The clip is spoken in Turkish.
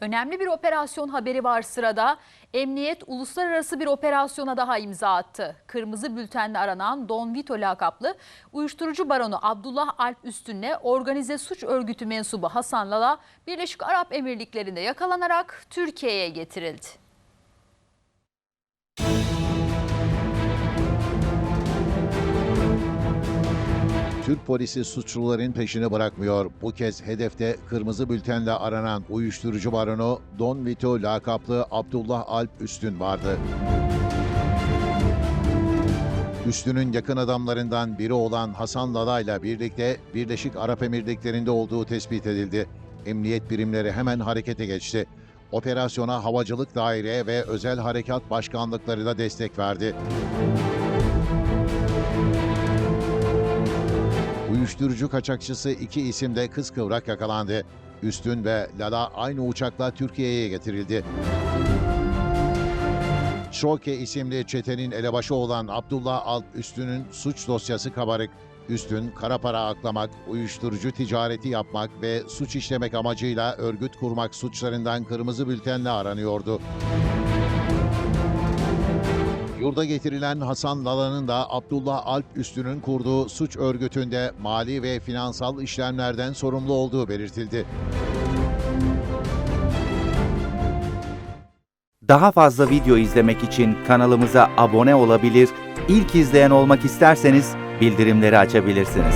Önemli bir operasyon haberi var sırada. Emniyet uluslararası bir operasyona daha imza attı. Kırmızı bültenle aranan Don Vito lakaplı uyuşturucu baronu Abdullah Alp Üstün'le organize suç örgütü mensubu Hasan Lala Birleşik Arap Emirlikleri'nde yakalanarak Türkiye'ye getirildi. Türk polisi suçluların peşini bırakmıyor. Bu kez hedefte kırmızı bültenle aranan uyuşturucu baronu Don Vito lakaplı Abdullah Alp Üstün vardı. Üstün'ün yakın adamlarından biri olan Hasan Lala ile birlikte Birleşik Arap Emirlikleri'nde olduğu tespit edildi. Emniyet birimleri hemen harekete geçti. Operasyona Havacılık Daire ve Özel Harekat Başkanlıkları da destek verdi. Uyuşturucu kaçakçısı iki isim de kıskıvrak yakalandı. Üstün ve Lala aynı uçakla Türkiye'ye getirildi. Şoke isimli çetenin elebaşı olan Abdullah Alp Üstün'ün suç dosyası kabarık. Üstün, kara para aklamak, uyuşturucu ticareti yapmak ve suç işlemek amacıyla örgüt kurmak suçlarından kırmızı bültenle aranıyordu. Yurda getirilen Hasan Lala'nın da Abdullah Alp Üstün'ün kurduğu suç örgütünde mali ve finansal işlemlerden sorumlu olduğu belirtildi. Daha fazla video izlemek için kanalımıza abone olabilir, ilk izleyen olmak isterseniz bildirimleri açabilirsiniz.